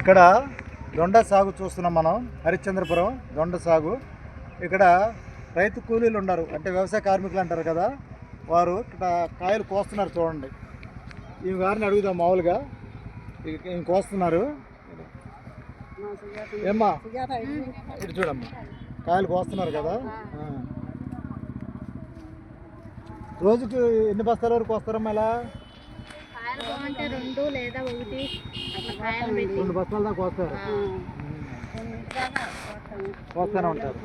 ఇక్కడ దొండ సాగు చూస్తున్నాం మనం హరిశ్చంద్రపురం దొండ సాగు. ఇక్కడ రైతు కూలీలు ఉన్నారు అంటే వ్యవసాయ కార్మికులు అంటారు కదా వారు ఇక్కడ కాయలు కోస్తున్నారు చూడండి. ఈ వారిని అడుగుదాం మామూలుగా. ఈయన కోస్తున్నారు. ఏమ్మా? ఇటు చూడమ్మా. కాయలు కోస్తున్నారు కదా. రోజుకి ఎన్ని బస్తాల వరకు వస్తారమ్మా ఇలా? బాగుంటే రెండు లేదా ఒకటి అట్లా కాయలు పెట్టి. రెండు బస్తాల దాకా వస్తారు ఉంటారు.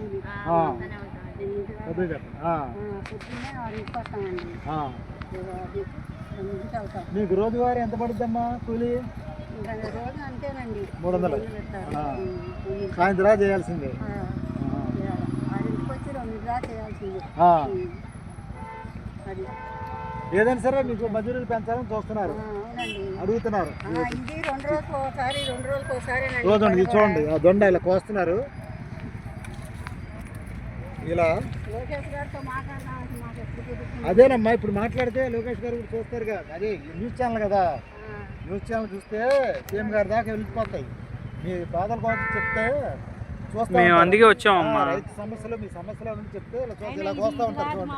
వస్తూనే. ఆ. మీకు రోజువారీ ఎంత పడుద్దమ్మా కూలి? మూడు వందలు. సాయంత్రం చేయాల్సిందే. చేయాల్సింది. అది. ఏదైనా సరే మీకు మజూరీలు పెంచాలని చూస్తున్నారు. అడుగుతున్నారు. ఆ, ఇది రెండు రోజులకు ఒకసారి రెండు రోజులకు ఒకసారి చూడండి చూడండి. ఆ దొండ ఇలా కోస్తున్నారు. ఇలా? అదేనమ్మా ఇప్పుడు మాట్లాడితే లోకేష్ గారు కూడా చూస్తారుగా. అదే న్యూస్ ఛానల్ కదా. న్యూస్ ఛానల్ చూస్తే సీఎం గారి దాకా వెళ్ళిపోతాయి. మీ బాధలు కోసం చెప్తే మేము. అందుకే వచ్చామమ్మా. రైతు సమస్యలు మీ సమస్యలు అని చెప్తే ఇలా చూస్తే ఉంటారు చూడండి.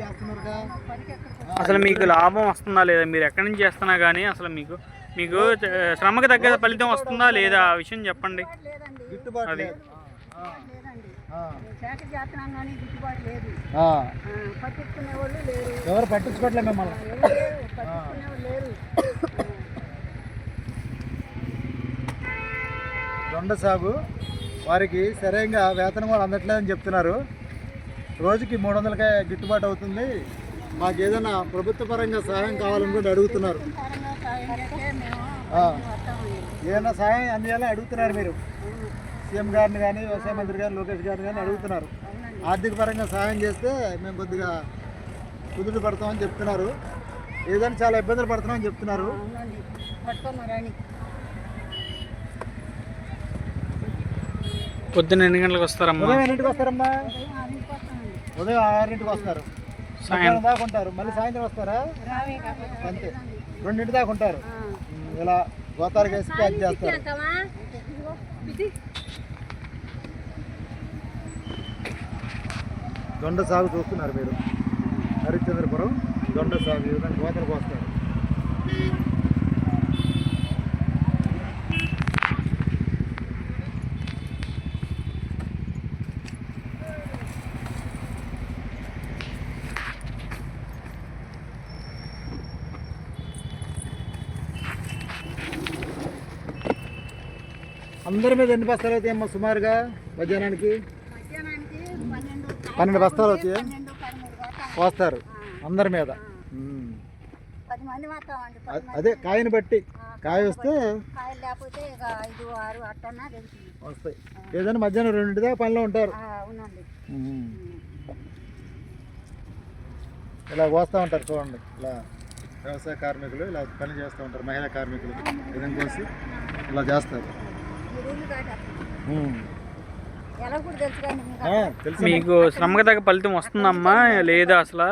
చేస్తున్నారుగా? అసలు మీకు లాభం వస్తుందా లేదా? మీరు ఎక్కడి నుంచి చేస్తున్నా కానీ అసలు మీకు మీకు శ్రమకు తగ్గ ఫలితం వస్తుందా లేదా? ఆ విషయం చెప్పండి. అది. లేదు. ఆ, లేదండి ఆ, శాఖ చేస్తున్నాం కానీ గిట్టుబాటు లేదు ఆ. ఆ, పట్టించుకునే వాళ్ళు లేరు ఎవరు పట్టించుకోవట్లే మిమ్మల్ని ఎవరు లేరు పట్టించుకునే వాళ్ళు లేరు దొండ సాగు. వారికి సరైన వేతనం కూడా అందట్లేదని చెప్తున్నారు. రోజుకి మూడు వందలకే గిట్టుబాటు అవుతుంది. మాకు ఏదైనా ప్రభుత్వ పరంగా సహాయం కావాలని కూడా అడుగుతున్నారు. ఏదైనా సహాయం అందియాలని అడుగుతున్నారు మీరు. సీఎం గారిని కానీ వ్యవసాయ మంత్రి గారిని లోకేష్ గారిని కానీ అడుగుతున్నారు. ఆర్థిక పరంగా సహాయం చేస్తే మేము కొద్దిగా కుదురు పడతామని చెప్తున్నారు. ఏదైనా చాలా ఇబ్బందులు పడుతున్నామని చెప్తున్నారు. పొద్దున్న ఎన్ని గంటలకు వస్తారమ్మా? ఉదయం ఎన్నింటికి వస్తారమ్మా? ఉదయం ఆరింటికి వస్తారు. సాయంత్రం దాకా ఉంటారు. మళ్ళీ సాయంత్రం వస్తారా? అంతే. రెండింటి దాకా ఉంటారు. ఇలా గోతాలకు వేసి ప్యాక్ చేస్తారు. దొండ సాగు చూస్తున్నారు మీరు. హరిశ్చంద్రపురం దొండ సాగు. ఈ విధంగా గోతలకు వస్తారు అందరి మీద ఎన్ని బస్తాలు అవుతాయి అమ్మా సుమారుగా మధ్యాహ్నానికి? పన్నెండు బస్తాలు అవుతాయి. వస్తారు. అందరి మీద? అదే కాయని బట్టి. కాయ వస్తే వస్తాయి. ఏదైనా మధ్యాహ్నం రెండింటి దాకా పనిలో ఉంటారు. ఇలా కోస్తూ ఉంటారు చూడండి. ఇలా వ్యవసాయ కార్మికులు ఇలా పని చేస్తూ ఉంటారు మహిళా కార్మికులు. ఇదం కోసి ఇలా చేస్తారు. మీకు. ఆ, తెలుసు మీకు శ్రమకు తగ్గ ఫలితం వస్తుందమ్మా లేదా అసలు?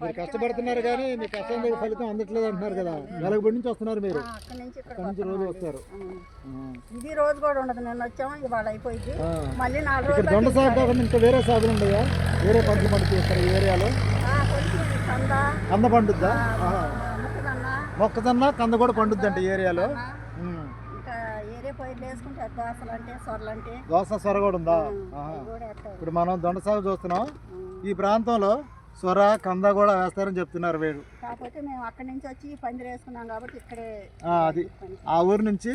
మీరు కష్టపడుతున్నారు కానీ మీ కష్టం దగ్గర ఫలితం అందట్లేదు అంటున్నారు కదా. వెలగబడి నుంచి వస్తున్నారు మీరు. ఆ, అక్కడి నుంచి రోజు వస్తారు. ఇది రోజు కూడా ఉండదు. నేను వచ్చాము ఇవాళ అయిపోయింది. మళ్ళీ నాలుగు రోజులు దొండ సాగు కాకుండా ఇంకా వేరే సాగులు ఉన్నాయా? వేరే పంటలు పండుతూ చేస్తారు ఈ ఏరియాలో. కొంచెం కంద. కంద పండుద్దా? మొక్కజొన్న. కంద కూడా పండుద్ది అంట ఈ ఏరియాలో. వేసుకుంటే దోస సొర కూడా ఉందా? ఇప్పుడు మనం దొండ సాగు చూస్తున్నాం ఈ ప్రాంతంలో సొర కంద కూడా వేస్తారని చెప్తున్నారు వీరు కాకపోతే మేము అక్కడి నుంచి వచ్చి పందిరి వేసుకున్నాం కాబట్టి ఇక్కడే ఆ, అది ఆ ఊరు నుంచి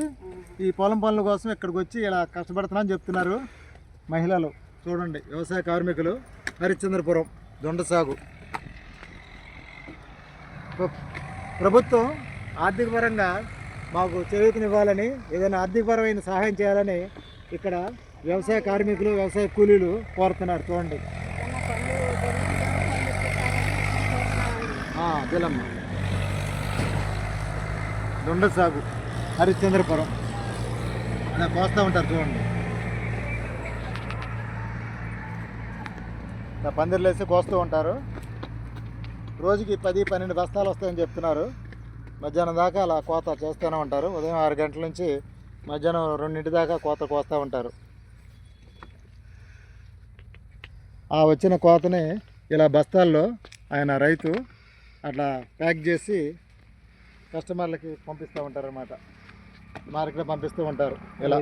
ఈ పొలం పనుల కోసం ఇక్కడికి వచ్చి ఇలా కష్టపడుతున్నాం అని చెప్తున్నారు మహిళలు. చూడండి వ్యవసాయ కార్మికులు హరిశ్చంద్రపురం దొండ సాగు ప్ర- ప్రభుత్వం ఆర్థిక పరంగా మాకు చేయూతనివ్వాలని ఏదైనా ఆర్థికపరమైన సహాయం చేయాలని ఇక్కడ వ్యవసాయ కార్మికులు వ్యవసాయ కూలీలు కోరుతున్నారు. చూడండి. ఏమో దొండ సాగు హరిశ్చంద్రపురం. ఇలా కోస్తూ ఉంటారు చూడండి. ఇలా పందిర్లు వేసి కోస్తూ ఉంటారు. రోజుకి పది పన్నెండు బస్తాలు వస్తాయని చెప్తున్నారు. మధ్యాహ్నం దాకా అలా కోత చేస్తూనే ఉంటారు. ఉదయం ఆరు గంటల నుంచి మధ్యాహ్నం రెండింటి దాకా కోత కోస్తూ ఉంటారు. ఆ వచ్చిన కోతని ఇలా బస్తాల్లో ఆయన రైతు అట్లా ప్యాక్ చేసి కస్టమర్లకి పంపిస్తూ ఉంటారు అనమాట మార్కెట్లో పంపిస్తూ ఉంటారు. ఇలా